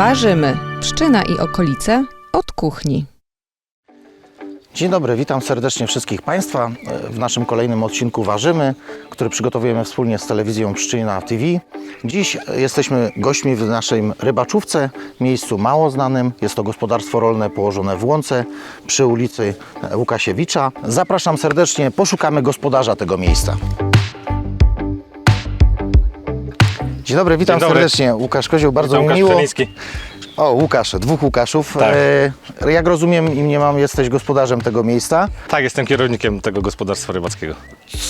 Ważymy. Pszczyna i okolice od kuchni. Dzień dobry, witam serdecznie wszystkich Państwa w naszym kolejnym odcinku Ważymy, który przygotowujemy wspólnie z telewizją Pszczyna TV. Dziś jesteśmy gośćmi w naszej rybaczówce, miejscu mało znanym. Jest to gospodarstwo rolne położone w Łące przy ulicy Łukasiewicza. Zapraszam serdecznie, poszukamy gospodarza tego miejsca. Dzień dobry, witam Dzień dobry. serdecznie. Łukasz Kozioł, bardzo Witam, mi Łukasz miło. O, Łukasz, dwóch Łukaszów. Tak. E, jak rozumiem i mniemam, jesteś gospodarzem tego miejsca. Tak, jestem kierownikiem tego gospodarstwa rybackiego.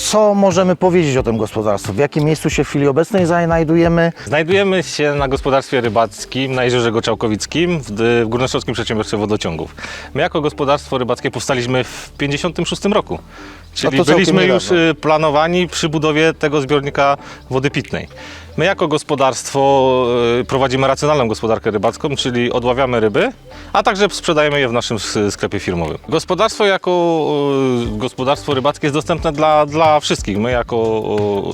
Co możemy powiedzieć o tym gospodarstwie? W jakim miejscu się w chwili obecnej znajdujemy? Znajdujemy się na gospodarstwie rybackim na Jeziorze Goczałkowickim w, w Górnośląskim Przedsiębiorstwie Wodociągów. My jako gospodarstwo rybackie powstaliśmy w 1956 roku. Czyli to całkiem byliśmy już niedawno. y, planowani przy budowie tego zbiornika wody pitnej. My jako gospodarstwo y, prowadzimy racjonalną gospodarkę rybacką, czyli odławiamy ryby, a także sprzedajemy je w naszym sklepie firmowym. Gospodarstwo jako y, gospodarstwo rybackie jest dostępne dla, dla wszystkich. My jako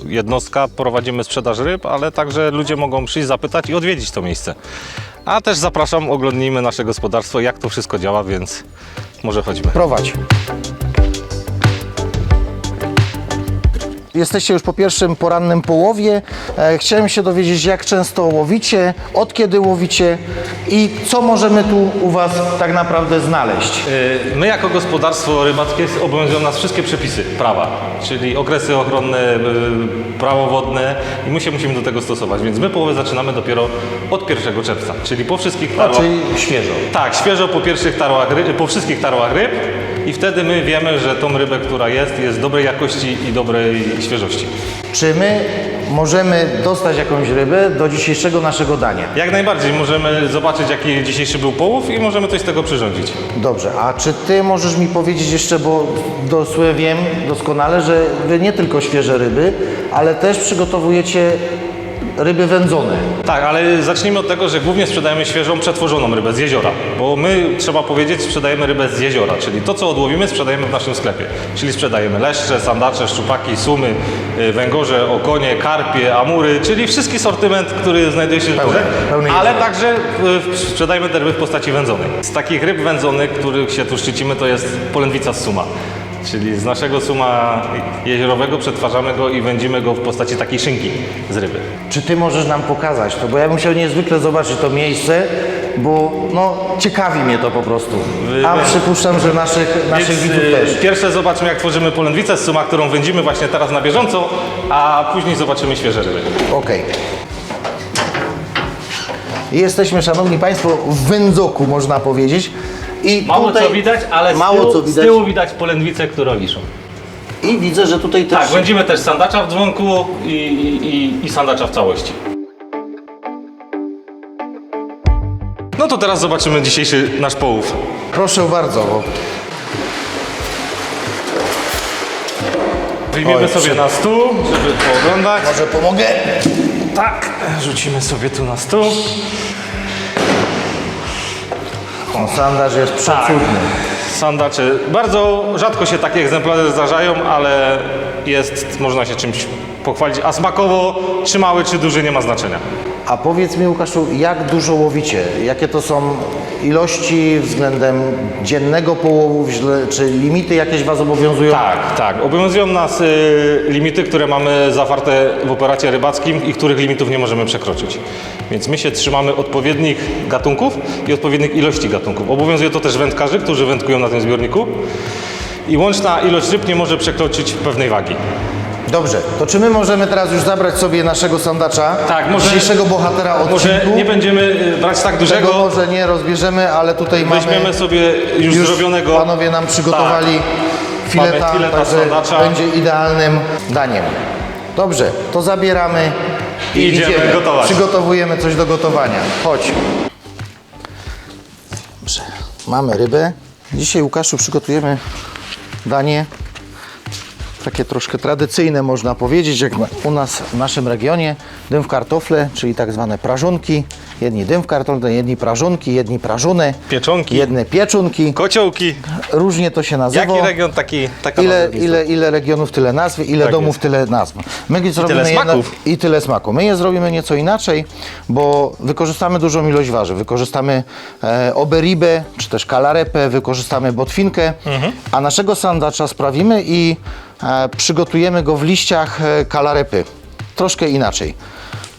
y, jednostka prowadzimy sprzedaż ryb, ale także ludzie mogą przyjść, zapytać i odwiedzić to miejsce. A też zapraszam, oglądnijmy nasze gospodarstwo, jak to wszystko działa, więc może chodźmy. Prowadź. Jesteście już po pierwszym porannym połowie. E, chciałem się dowiedzieć, jak często łowicie, od kiedy łowicie i co możemy tu u Was tak naprawdę znaleźć. Y, My jako gospodarstwo rybackie obowiązują nas wszystkie przepisy prawa, czyli okresy ochronne, y, prawo wodne i my się musimy do tego stosować, więc my połowę zaczynamy dopiero od 1 czerwca, czyli po wszystkich A, tarłach. czyli świeżo. Tak, świeżo po pierwszych tarłach, po wszystkich tarłach ryb i wtedy my wiemy, że tą rybę, która jest, jest dobrej jakości i dobrej świeżości. Czy my możemy dostać jakąś rybę do dzisiejszego naszego dania? Jak najbardziej możemy zobaczyć, jaki dzisiejszy był połów i możemy coś z tego przyrządzić. Dobrze, a czy Ty możesz mi powiedzieć jeszcze, bo dosłownie wiem doskonale, że Wy nie tylko świeże ryby, ale też przygotowujecie ryby wędzone. Tak, ale zacznijmy od tego, że głównie sprzedajemy świeżą, przetworzoną rybę z jeziora. Bo my, trzeba powiedzieć, sprzedajemy rybę z jeziora, czyli to, co odłowimy, sprzedajemy w naszym sklepie. Czyli sprzedajemy leszcze, sandacze, szczupaki, sumy, y, węgorze, okonie, karpie, amury, czyli wszystki sortyment, który znajduje się w pełny ale także y, sprzedajemy te ryby w postaci wędzonej. Z takich ryb wędzonych, których się tu szczycimy, to jest polędwica z suma. Czyli z naszego suma jeziorowego przetwarzamy go i wędzimy go w postaci takiej szynki z ryby. Czy Ty możesz nam pokazać to? Bo ja bym chciał niezwykle zobaczyć to miejsce, bo no, ciekawi mnie to po prostu. A przypuszczam, że naszych, naszych Więc, widzów y, też. Pierwsze zobaczmy, jak tworzymy polędwicę z suma, którą wędzimy właśnie teraz na bieżąco, a później zobaczymy świeże ryby. Okej. Jesteśmy, Szanowni Państwo, w wędzoku, można powiedzieć. I Mało tutaj co widać, ale z, mało tyłu, co z widać. tyłu widać polędwicę, którą wiszą. I widzę, że tutaj też... Tak, wędzimy też sandacza w dzwonku i, i, i, sandacza w całości. No to teraz zobaczymy dzisiejszy nasz połów. Proszę bardzo, bo Wyjmiemy Oj, sobie przy- na stół, żeby pooglądać. może pomogę? Tak, rzucimy sobie tu na stół. O, sandaż jest Tak. przecudny. Sandacze. Bardzo rzadko się takie egzemplarze zdarzają, ale jest, można się czymś pochwalić. A smakowo, czy mały, czy duży, nie ma znaczenia. A powiedz mi, Łukaszu, jak dużo łowicie? Jakie to są ilości względem dziennego połowu, źle- czy limity jakieś Was obowiązują? Tak, tak. Obowiązują nas y, limity, które mamy zawarte w operacie rybackim i których limitów nie możemy przekroczyć. Więc my się trzymamy odpowiednich gatunków i odpowiednich ilości gatunków. Obowiązuje to też wędkarzy, którzy wędkują na tym zbiorniku. I łączna ilość ryb nie może przekroczyć pewnej wagi. Dobrze, to czy my możemy teraz już zabrać sobie naszego sandacza? Tak, może- Dzisiejszego bohatera odcinku? Może nie będziemy y, brać tak Tego dużego, może nie rozbierzemy, ale tutaj weźmiemy mamy... sobie już, zrobionego. panowie nam przygotowali fileta, Mamy fileta także sandacza. będzie idealnym daniem. Dobrze, to zabieramy i I idziemy gotować. Przygotowujemy coś do gotowania. Chodź. Dobrze, mamy rybę. Dzisiaj, Łukaszu, przygotujemy danie takie troszkę tradycyjne, można powiedzieć, jak u nas w naszym regionie, dym w kartofle, czyli tak zwane prażunki. Jedni dym w kartofle, jedni prażunki, jedni prażuny, Pieczonki, jedne pieczunki. kociołki. Różnie to się nazywa. Jaki region, taki, taka Ile, ile, ile regionów, tyle nazw, ile Tak domów, jest. tyle nazw. My zrobimy tyle smaków. I tyle smaku. My je zrobimy nieco inaczej, bo wykorzystamy dużą ilość warzyw. Wykorzystamy e, oberibę, czy też kalarepę, wykorzystamy botwinkę, Mhm. a naszego sandacza sprawimy i e, przygotujemy go w liściach e, kalarepy. Troszkę inaczej.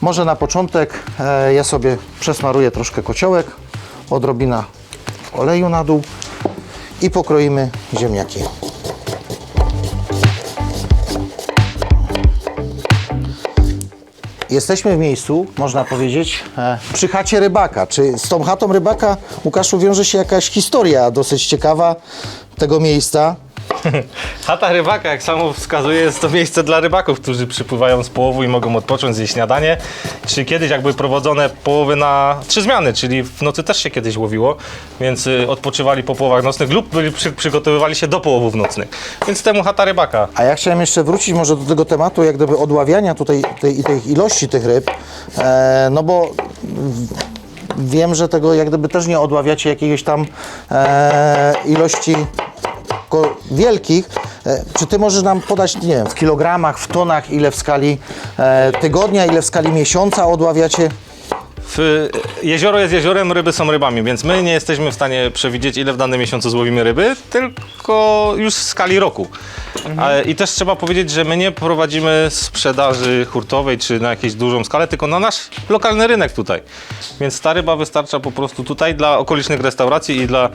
Może na początek e, ja sobie przesmaruję troszkę kociołek, odrobina oleju na dół i pokroimy ziemniaki. Jesteśmy w miejscu, można powiedzieć, e, przy chacie rybaka. Czy z tą chatą rybaka, Łukaszu, wiąże się jakaś historia dosyć ciekawa tego miejsca? Chata rybaka, jak samo wskazuje, jest to miejsce dla rybaków, którzy przypływają z połowu i mogą odpocząć, zjeść śniadanie. Czy kiedyś jak były prowadzone połowy na trzy zmiany, czyli w nocy też się kiedyś łowiło, więc y, odpoczywali po połowach nocnych lub byli, przy, przygotowywali się do połowów nocnych. Więc temu chata rybaka. A ja chciałem jeszcze wrócić może do tego tematu, jak gdyby odławiania tutaj tej, tej ilości tych ryb, e, no bo wiem, że tego jak gdyby też nie odławiacie jakiejś tam e, ilości wielkich. E, czy ty możesz nam podać, nie wiem, w kilogramach, w tonach, ile w skali e, tygodnia, ile w skali miesiąca odławiacie? W, jezioro jest jeziorem, ryby są rybami, więc my nie jesteśmy w stanie przewidzieć, ile w danym miesiącu złowimy ryby, tylko już w skali roku. I też trzeba powiedzieć, że my nie prowadzimy sprzedaży hurtowej czy na jakąś dużą skalę, tylko na nasz lokalny rynek tutaj. Więc ta ryba wystarcza po prostu tutaj dla okolicznych restauracji i dla,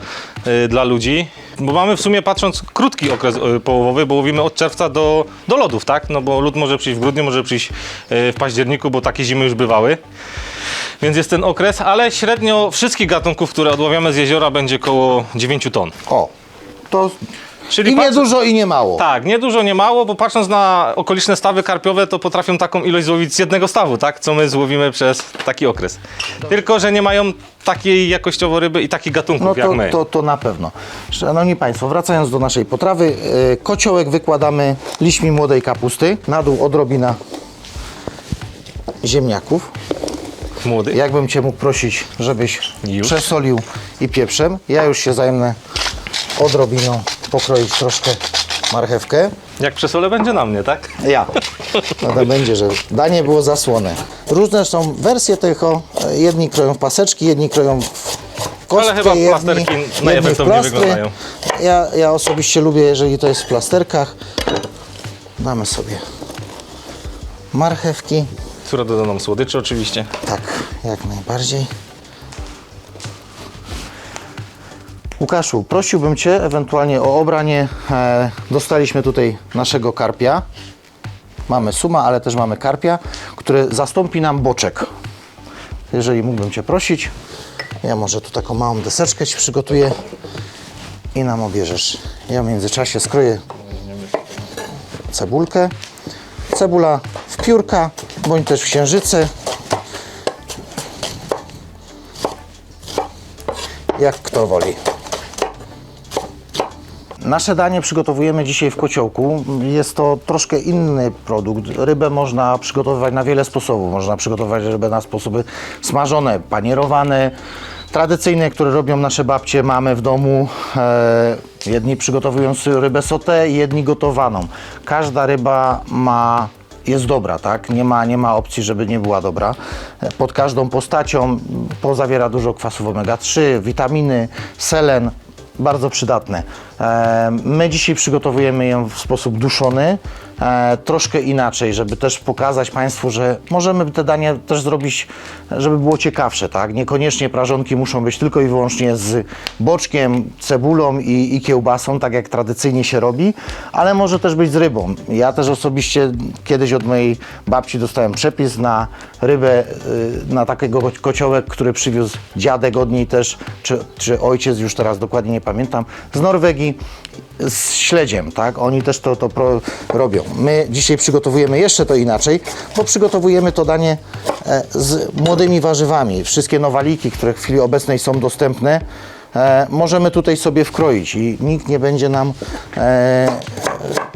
y, dla ludzi. Bo mamy w sumie patrząc krótki okres y, połowowy, bo łowimy od czerwca do, do lodów, tak? No bo lód może przyjść w grudniu, może przyjść y, w październiku, bo takie zimy już bywały. Więc jest ten okres, ale średnio wszystkich gatunków, które odławiamy z jeziora będzie około 9 ton. O, to Czyli i nie patrz- dużo i nie mało. Tak, nie dużo, nie mało, bo patrząc na okoliczne stawy karpiowe, to potrafią taką ilość złowić z jednego stawu, tak? Co my złowimy przez taki okres. Tylko, że nie mają takiej jakościowo ryby i takich gatunków No jak to, my. to, to na pewno. Szanowni Państwo, wracając do naszej potrawy, e, kociołek wykładamy liśćmi młodej kapusty, na dół odrobina ziemniaków. Młody. Jakbym Cię mógł prosić, żebyś Już. przesolił i pieprzem. Ja już się zajmę odrobiną pokroić troszkę marchewkę. Jak przesolę będzie na mnie, tak? Ja. No to będzie, że danie było zasłone. Różne są wersje tego. Jedni kroją w paseczki, jedni kroją w kostkę, Ale chyba jedni, plasterki jedni najefektowniej wyglądają. Ja, ja osobiście lubię, jeżeli to jest w plasterkach. Damy sobie marchewki. Która doda nam słodyczy oczywiście. Tak, jak najbardziej. Łukaszu, prosiłbym Cię ewentualnie o obranie. E, dostaliśmy tutaj naszego karpia. Mamy suma, ale też mamy karpia, który zastąpi nam boczek. Jeżeli mógłbym Cię prosić, ja może tu taką małą deseczkę Ci przygotuję i nam obierzesz. Ja w międzyczasie skroję cebulkę. Cebula piórka, bądź też w księżyce. Jak kto woli. Nasze danie przygotowujemy dzisiaj w kociołku. Jest to troszkę inny produkt. Rybę można przygotowywać na wiele sposobów. Można przygotować rybę na sposoby smażone, panierowane, tradycyjne, które robią nasze babcie, mamy w domu. E, jedni przygotowują rybę sauté, jedni gotowaną. Każda ryba ma jest dobra, tak? Nie ma, nie ma opcji, żeby nie była dobra. Pod każdą postacią pozawiera dużo kwasów omega-3, witaminy, selen, bardzo przydatne. E, My dzisiaj przygotowujemy ją w sposób duszony, e, troszkę inaczej, żeby też pokazać Państwu, że możemy te dania też zrobić, żeby było ciekawsze, tak? Niekoniecznie prażonki muszą być tylko i wyłącznie z boczkiem, cebulą i, i kiełbasą, tak jak tradycyjnie się robi, ale może też być z rybą. Ja też osobiście kiedyś od mojej babci dostałem przepis na rybę, y, na takiego ko- kociołek, który przywiózł dziadek od niej też, czy, czy ojciec, już teraz dokładnie nie pamiętam, z Norwegii z śledziem, tak? Oni też to, to pro, robią. My dzisiaj przygotowujemy jeszcze to inaczej, bo przygotowujemy to danie e, z młodymi warzywami. Wszystkie nowaliki, które w chwili obecnej są dostępne, e, możemy tutaj sobie wkroić i nikt nie będzie nam e,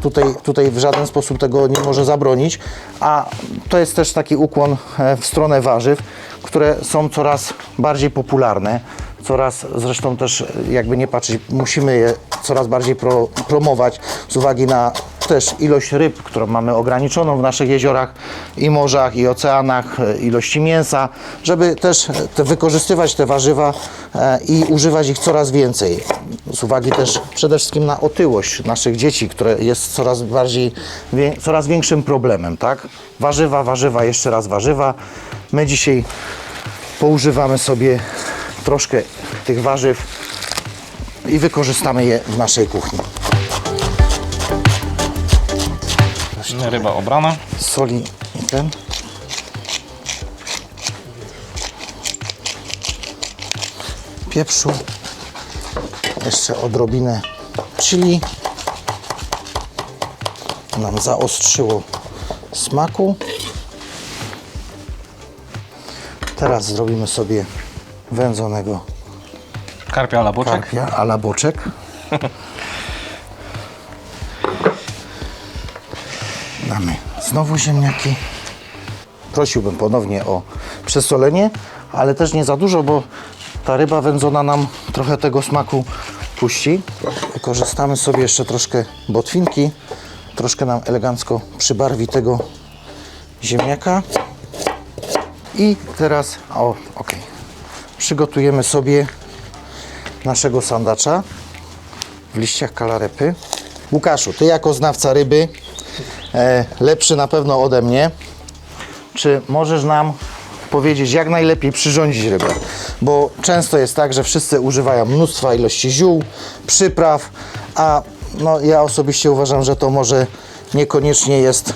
tutaj, tutaj w żaden sposób tego nie może zabronić, a to jest też taki ukłon w stronę warzyw, które są coraz bardziej popularne, coraz zresztą też jakby nie patrzeć, musimy je coraz bardziej pro, promować z uwagi na też ilość ryb, którą mamy ograniczoną w naszych jeziorach i morzach i oceanach, e, ilości mięsa, żeby też te, wykorzystywać te warzywa e, i używać ich coraz więcej. Z uwagi też przede wszystkim na otyłość naszych dzieci, które jest coraz bardziej, coraz większym problemem, tak? Warzywa, warzywa, jeszcze raz warzywa. My dzisiaj poużywamy sobie troszkę tych warzyw i wykorzystamy je w naszej kuchni. Ryba obrana. Soli i ten. Pieprzu. Jeszcze odrobinę chili. Nam zaostrzyło smaku. Teraz zrobimy sobie wędzonego Karpia ala boczek. karpia a la boczek. Znowu ziemniaki. Prosiłbym ponownie o przesolenie, ale też nie za dużo, bo ta ryba wędzona nam trochę tego smaku puści. Wykorzystamy sobie jeszcze troszkę botwinki. Troszkę nam elegancko przybarwi tego ziemniaka. I teraz, o, ok. Przygotujemy sobie naszego sandacza w liściach kalarepy. Łukaszu, ty jako znawca ryby, lepszy na pewno ode mnie, czy możesz nam powiedzieć, jak najlepiej przyrządzić rybę? Bo często jest tak, że wszyscy używają mnóstwa ilości ziół, przypraw, a no, ja osobiście uważam, że to może niekoniecznie jest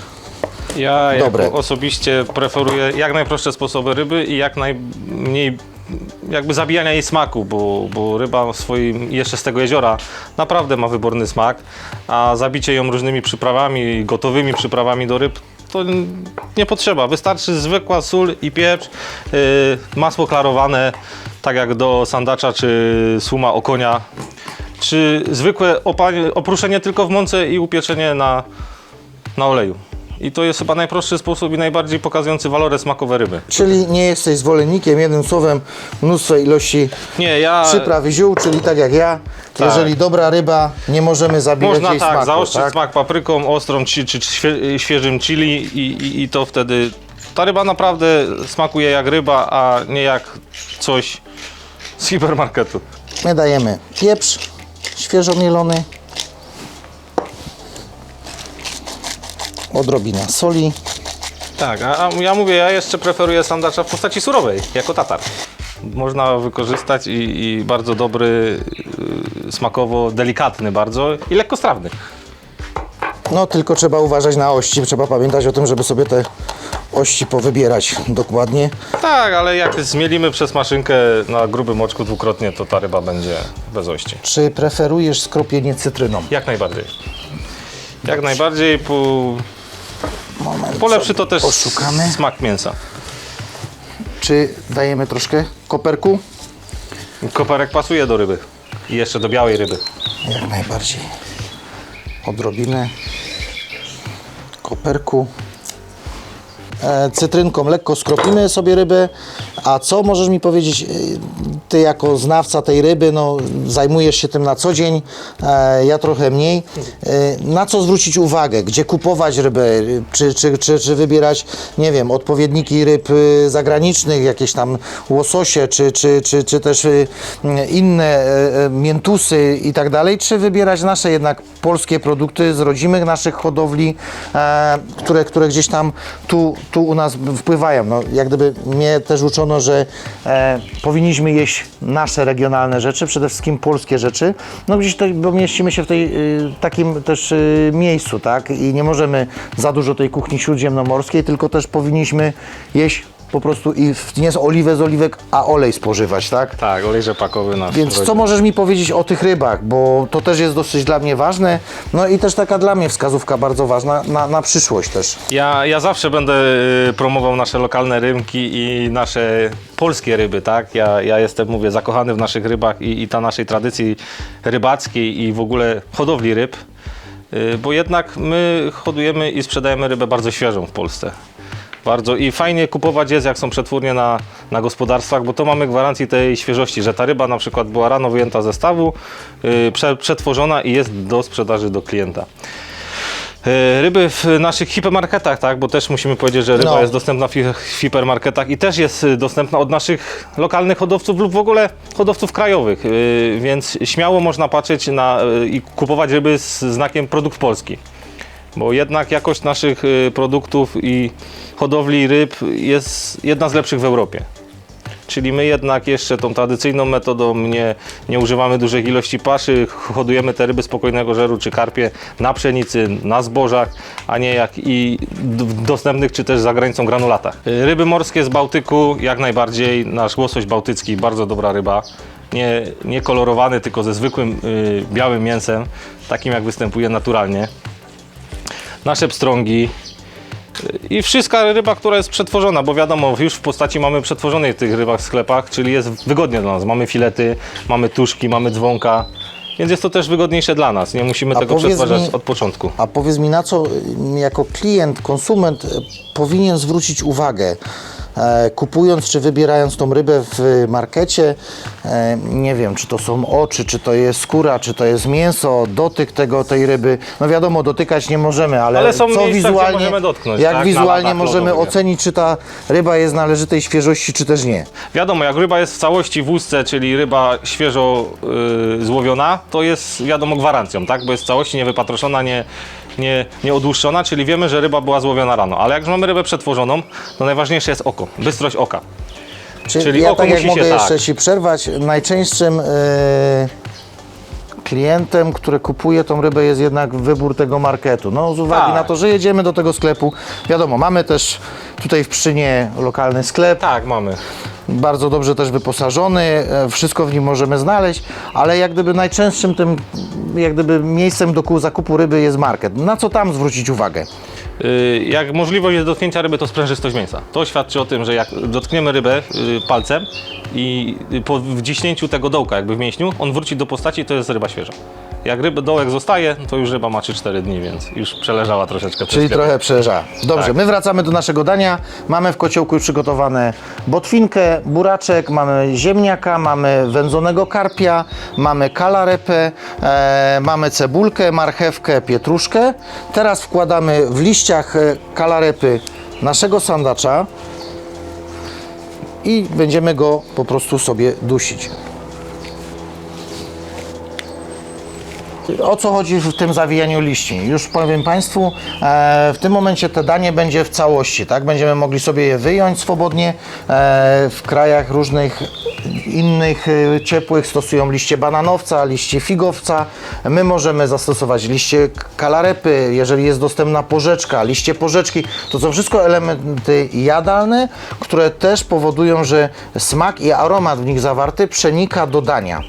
Ja Dobre. osobiście preferuję jak najprostsze sposoby ryby i jak najmniej jakby zabijania jej smaku, bo, bo ryba swoim jeszcze z tego jeziora naprawdę ma wyborny smak, a zabicie ją różnymi przyprawami, gotowymi przyprawami do ryb to nie potrzeba. Wystarczy zwykła sól i pieprz, yy, masło klarowane, tak jak do sandacza czy słuma okonia, czy zwykłe opruszenie tylko w mące i upieczenie na, na oleju. I to jest chyba najprostszy sposób i najbardziej pokazujący walory smakowe ryby. Czyli nie jesteś zwolennikiem, jednym słowem, mnóstwo ilości Nie, ja... przypraw i ziół, czyli tak jak ja, Tak. jeżeli dobra ryba, nie możemy zabijać Można jej tak, smaku. zaostrzyć tak? smak papryką, ostrą czy, czy świe, świeżym chili i, i, i to wtedy... Ta ryba naprawdę smakuje jak ryba, a nie jak coś z hipermarketu. My dajemy pieprz świeżo mielony, odrobina soli, Tak, a, a ja mówię, ja jeszcze preferuję sandacza w postaci surowej, jako tatar. Można wykorzystać i, i bardzo dobry, yy, smakowo delikatny bardzo i lekkostrawny. No tylko trzeba uważać na ości, trzeba pamiętać o tym, żeby sobie te ości powybierać dokładnie. Tak, ale jak zmielimy przez maszynkę na grubym oczku dwukrotnie, to ta ryba będzie bez ości. Czy preferujesz skropienie cytryną? Jak najbardziej. Jak najbardziej Moment, polepszy to też Poszukamy. smak mięsa. Czy dajemy troszkę koperku? Koperek pasuje do ryby. I jeszcze do białej ryby. Jak najbardziej. Odrobinę koperku. E, cytrynką lekko skropimy sobie rybę. A co możesz mi powiedzieć, e, ty jako znawca tej ryby, no zajmujesz się tym na co dzień, e, ja trochę mniej. Na co zwrócić uwagę? Gdzie kupować rybę? Czy, czy, czy, czy wybierać, nie wiem, odpowiedniki ryb y, zagranicznych, jakieś tam łososie, czy, czy, czy, czy też y, inne e, e, miętusy i tak dalej, czy wybierać nasze jednak polskie produkty z rodzimych naszych hodowli, które, które gdzieś tam tu, tu u nas wpływają. No, jak gdyby mnie też uczono, że e, powinniśmy jeść nasze regionalne rzeczy, przede wszystkim polskie rzeczy, no gdzieś to, bo mieścimy się w tej, y, takim też y, miejscu, tak, i nie możemy za dużo tej kuchni śródziemnomorskiej, tylko też powinniśmy jeść po prostu i w- nie z oliwę z oliwek, a olej spożywać, tak? Tak, olej rzepakowy nasz. Więc co rodzimy. możesz mi powiedzieć o tych rybach, bo to też jest dosyć dla mnie ważne, no i też taka dla mnie wskazówka bardzo ważna na, na przyszłość też. Ja, ja zawsze będę y, promował nasze lokalne rynki i nasze polskie ryby, tak? Ja, ja jestem, mówię, zakochany w naszych rybach i, i ta naszej tradycji rybackiej i w ogóle hodowli ryb, y, bo jednak my hodujemy i sprzedajemy rybę bardzo świeżą w Polsce. Bardzo i fajnie kupować jest, jak są przetwórnie na, na gospodarstwach, bo to mamy gwarancję tej świeżości, że ta ryba na przykład była rano wyjęta ze stawu, y, prze, przetworzona i jest do sprzedaży do klienta. E, Ryby w naszych hipermarketach, tak, bo też musimy powiedzieć, że ryba No. jest dostępna w hi- w hipermarketach i też jest y, dostępna od naszych lokalnych hodowców lub w ogóle hodowców krajowych, y, więc śmiało można patrzeć na y, i kupować ryby z znakiem produkt polski. Bo jednak jakość naszych y, produktów i hodowli ryb jest jedna z lepszych w Europie. Czyli my jednak jeszcze tą tradycyjną metodą nie, nie używamy dużych ilości paszy, hodujemy te ryby spokojnego żeru czy karpie na pszenicy, na zbożach, a nie jak i w dostępnych czy też za granicą granulatach. Y, Ryby morskie z Bałtyku jak najbardziej, nasz łosoś bałtycki, bardzo dobra ryba. Nie, nie kolorowany, tylko ze zwykłym y, białym mięsem, takim jak występuje naturalnie. Nasze pstrągi, i wszystka ryba, która jest przetworzona, bo wiadomo, już w postaci mamy przetworzonej tych rybach w sklepach, czyli jest wygodnie dla nas. Mamy filety, mamy tuszki, mamy dzwonka, więc jest to też wygodniejsze dla nas. Nie musimy A tego przetwarzać mi- od początku. A powiedz mi, na co y, jako klient, konsument y, powinien zwrócić uwagę, kupując czy wybierając tą rybę w markecie? E, nie wiem, czy to są oczy, czy to jest skóra, czy to jest mięso, dotyk tego, tej ryby. No wiadomo, dotykać nie możemy, ale, Ale są co miejsca, wizualnie, możemy dotknąć, jak tak? Na wizualnie możemy ocenić, czy ta ryba jest należytej świeżości, czy też nie? Wiadomo, jak ryba jest w całości w ustce, czyli ryba świeżo y, złowiona, to jest wiadomo gwarancją, tak? Bo jest w całości niewypatroszona, nie, nie, nie odłuszczona, czyli wiemy, że ryba była złowiona rano. Ale jak już mamy rybę przetworzoną, to najważniejsze jest oko, bystrość oka. Czyli, Czyli ja oko tak jak musi mogę się- jeszcze tak. Ci przerwać, najczęstszym e, klientem, który kupuje tą rybę jest jednak wybór tego marketu. No z uwagi Tak. na to, że jedziemy do tego sklepu, wiadomo, mamy też tutaj w Pszczynie lokalny sklep, Tak, mamy. Bardzo dobrze też wyposażony, e, wszystko w nim możemy znaleźć, ale jak gdyby najczęstszym tym, jak gdyby miejscem do ku- zakupu ryby jest market. Na co tam zwrócić uwagę? Y, Jak możliwość jest dotknięcia ryby, to sprężystość mięsa. To świadczy o tym, że jak dotkniemy rybę y, palcem i po wciśnięciu tego dołka jakby w mięśniu, on wróci do postaci, to jest ryba świeża. Jak ryba dołek zostaje, to już ryba ma 3-4 dni, więc już przeleżała troszeczkę Czyli trochę przeża. Dobrze, Tak. my wracamy do naszego dania. Mamy w kociołku już przygotowane botwinkę, buraczek, mamy ziemniaka, mamy wędzonego karpia, mamy kalarepę, e, mamy cebulkę, marchewkę, pietruszkę. Teraz wkładamy w liściach e, kalarepy naszego sandacza i będziemy go po prostu sobie dusić. O co chodzi w tym zawijaniu liści? Już powiem Państwu, e, w tym momencie te danie będzie w całości, tak? Będziemy mogli sobie je wyjąć swobodnie. E, w krajach różnych innych e, ciepłych stosują liście bananowca, liście figowca. My możemy zastosować liście kalarepy, jeżeli jest dostępna porzeczka, liście porzeczki. To są wszystko elementy jadalne, które też powodują, że smak i aromat w nich zawarty przenika do dania.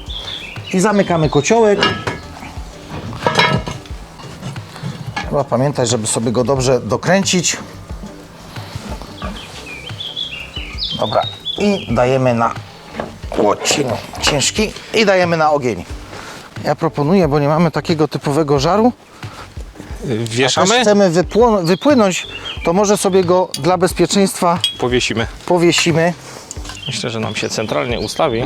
I zamykamy kociołek. Trzeba pamiętać, żeby sobie go dobrze dokręcić. Dobra. I dajemy na łocień ciężki i dajemy na ogień. Ja proponuję, bo nie mamy takiego typowego żaru. Y, Też Wieszamy, chcemy wypło- wypłynąć, to może sobie go dla bezpieczeństwa powiesimy. powiesimy. Myślę, że nam się centralnie ustawi.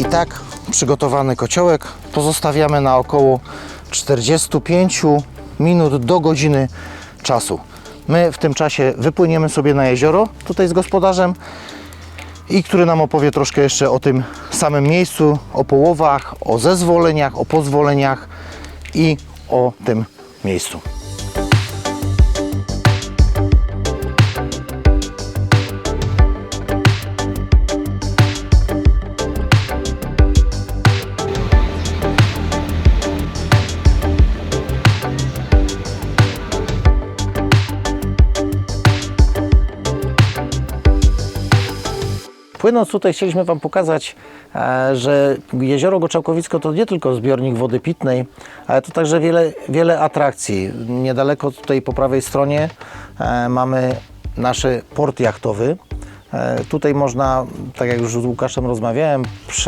I tak przygotowany kociołek pozostawiamy na około 45 minut do godziny czasu. My w tym czasie wypłyniemy sobie na jezioro tutaj z gospodarzem i który nam opowie troszkę jeszcze o tym samym miejscu, o połowach, o zezwoleniach, o pozwoleniach i o tym miejscu. Płynąc tutaj chcieliśmy Wam pokazać, e, że jezioro Goczałkowicko to nie tylko zbiornik wody pitnej, ale to także wiele, wiele atrakcji. Niedaleko tutaj po prawej stronie e, mamy nasz port jachtowy. E, Tutaj można, tak jak już z Łukaszem rozmawiałem,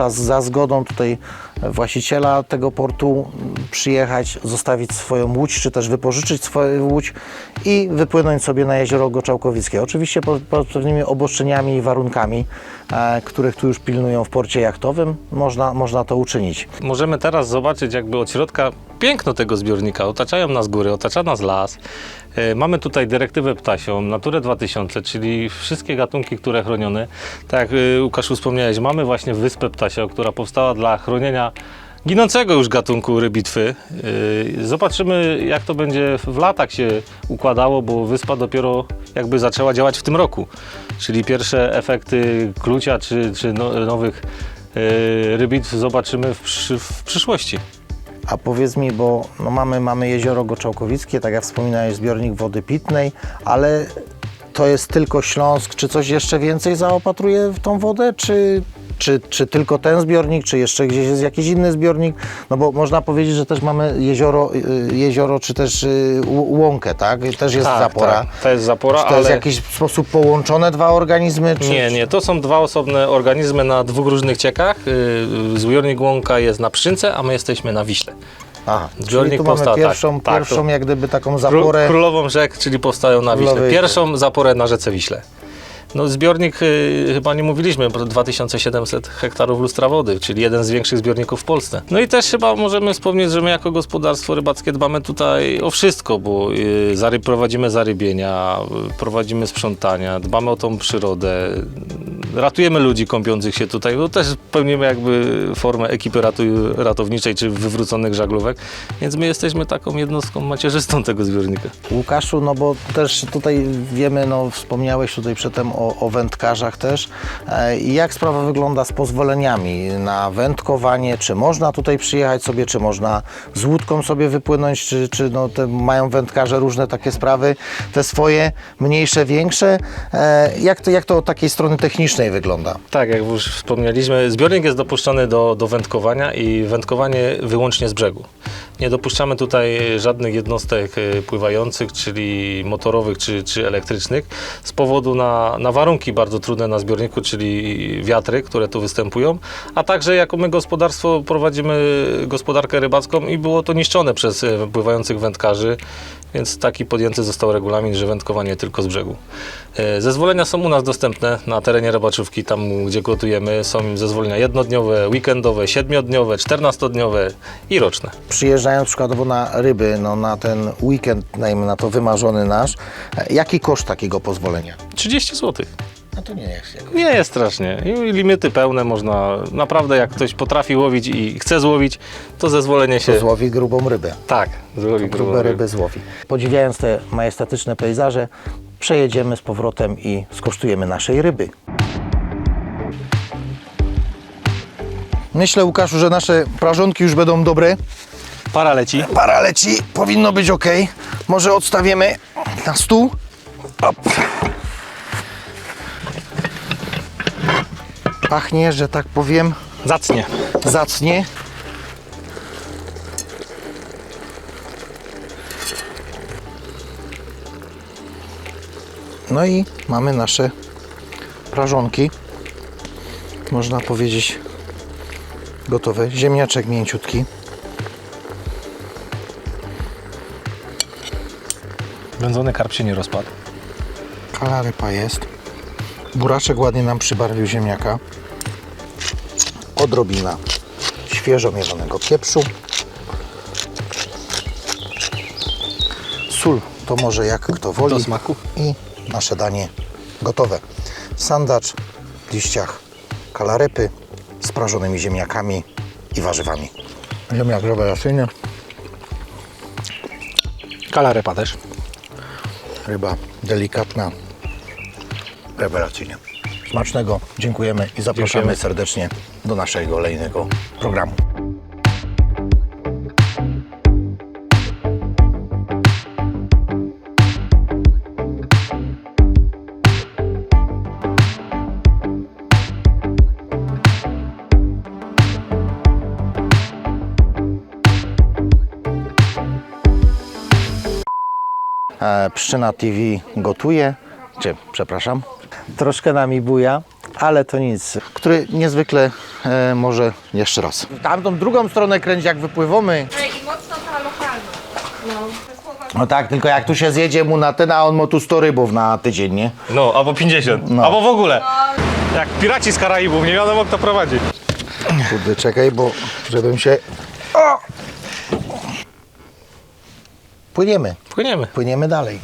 za zgodą tutaj właściciela tego portu przyjechać, zostawić swoją łódź, czy też wypożyczyć swoją łódź i wypłynąć sobie na jezioro Goczałkowickie. Oczywiście pod, pod pewnymi obostrzeniami i warunkami, e, których tu już pilnują w porcie jachtowym, można, można to uczynić. Możemy teraz zobaczyć jakby od środka piękno tego zbiornika. Otaczają nas góry, otacza nas las. E, Mamy tutaj dyrektywę ptasią, Naturę 2000, czyli wszystkie gatunki, które chronione. Tak jak e, Łukaszu wspomniałeś, mamy właśnie Wyspę Ptasią, która powstała dla chronienia ginącego już gatunku rybitwy. E, Zobaczymy jak to będzie w latach się układało, bo wyspa dopiero jakby zaczęła działać w tym roku. Czyli pierwsze efekty klucia czy, czy no, nowych e, rybitw zobaczymy w przyszłości. A powiedz mi, bo no mamy, mamy jezioro Goczałkowickie, tak jak wspominałeś, zbiornik wody pitnej, ale to jest tylko Śląsk. Czy coś jeszcze więcej zaopatruje w tą wodę, czy, czy, czy tylko ten zbiornik, czy jeszcze gdzieś jest jakiś inny zbiornik? No bo można powiedzieć, że też mamy jezioro, y, jezioro czy też y, łąkę, tak? Też jest zapora. Tak, to jest zapora, Czy to ale... jest w jakiś sposób połączone dwa organizmy? Czy, Nie, nie, to są dwa osobne organizmy na dwóch różnych ciekach. Yy, Zbiornik Łąka jest na Pszczynce, a my jesteśmy na Wiśle. Aha, czyli Zbiornik tu mamy powstał, tak, pierwszą, tak, pierwszą to- jak gdyby taką zaporę. Królową rzek, czyli powstają na Wiśle. Pierwszą zaporę na rzece Wiśle. No zbiornik, yy, chyba nie mówiliśmy, bo 2700 hektarów lustra wody, czyli jeden z większych zbiorników w Polsce. No i też chyba możemy wspomnieć, że my jako gospodarstwo rybackie dbamy tutaj o wszystko, bo yy, zaryb, prowadzimy zarybienia, prowadzimy sprzątania, dbamy o tą przyrodę, ratujemy ludzi kąpiących się tutaj, no też pełnimy jakby formę ekipy ratu- ratowniczej czy wywróconych żaglówek, więc my jesteśmy taką jednostką macierzystą tego zbiornika. Łukaszu, no bo też tutaj wiemy, no wspomniałeś tutaj przedtem o, o wędkarzach też. E, jak sprawa wygląda z pozwoleniami na wędkowanie? Czy można tutaj przyjechać sobie, czy można z łódką sobie wypłynąć, czy, czy no, mają wędkarze różne takie sprawy, te swoje, mniejsze, większe? E, jak, to, jak to od takiej strony technicznej wygląda? Tak, jak już wspomnieliśmy, zbiornik jest dopuszczony do, do wędkowania i wędkowanie wyłącznie z brzegu. Nie dopuszczamy tutaj żadnych jednostek e, pływających, czyli motorowych czy, czy elektrycznych, z powodu na, na warunki bardzo trudne na zbiorniku, czyli wiatry, które tu występują, a także jako my gospodarstwo prowadzimy gospodarkę rybacką i było to niszczone przez e, pływających wędkarzy, więc taki podjęty został regulamin, że wędkowanie tylko z brzegu. E, Zezwolenia są u nas dostępne na terenie Rybaczówki, tam gdzie gotujemy. Są zezwolenia jednodniowe, weekendowe, siedmiodniowe, czternastodniowe i roczne. Przyjeżdżając przykładowo na ryby, no, na ten weekend, na to wymarzony nasz, e, jaki koszt takiego pozwolenia? 30 zł. No to nie jest jakoś. Nie jest strasznie. I limity pełne można, naprawdę jak ktoś potrafi łowić i chce złowić, to zezwolenie się... To złowi grubą rybę. Tak, złowi grube grubą ryby złowi. Podziwiając te majestatyczne pejzaże, przejedziemy z powrotem i skosztujemy naszej ryby. Myślę, Łukaszu, że nasze prażonki już będą dobre. Para leci. Para leci, powinno być ok. Może odstawiemy na stół. Op. Pachnie, że tak powiem, Zacnie. zacnie. No i mamy nasze prażonki. Można powiedzieć gotowe. Ziemniaczek mięciutki. Wędzony karp się nie rozpadł. Kalarypa jest. Buraczek ładnie nam przybarwił ziemniaka. Odrobina świeżo mielonego pieprzu. Sól to może jak kto woli. Do smaku. I nasze danie gotowe. Sandacz w liściach kalarypy z prażonymi ziemniakami i warzywami. Ziemniak rewelacyjny. Kalarepa też. Ryba delikatna rewelacyjnie. Smacznego, dziękujemy i zapraszamy dziękujemy. serdecznie do naszego kolejnego programu. E, Pszczyna TV gotuje, czy przepraszam, Troszkę nami buja, ale to nic. który niezwykle e, może jeszcze raz. Tamtą drugą stronę kręć jak wypływamy. I mocno ta lokalna. No, No tak, tylko jak tu się zjedzie mu na ten, a on ma tu 100 rybów na tydzień, nie? No, albo 50, No. albo w ogóle. Jak piraci z Karaibów, nie wiadomo kto prowadzi. Kurde, czekaj, bo żebym się... O! Płyniemy, Płyniemy. płyniemy dalej.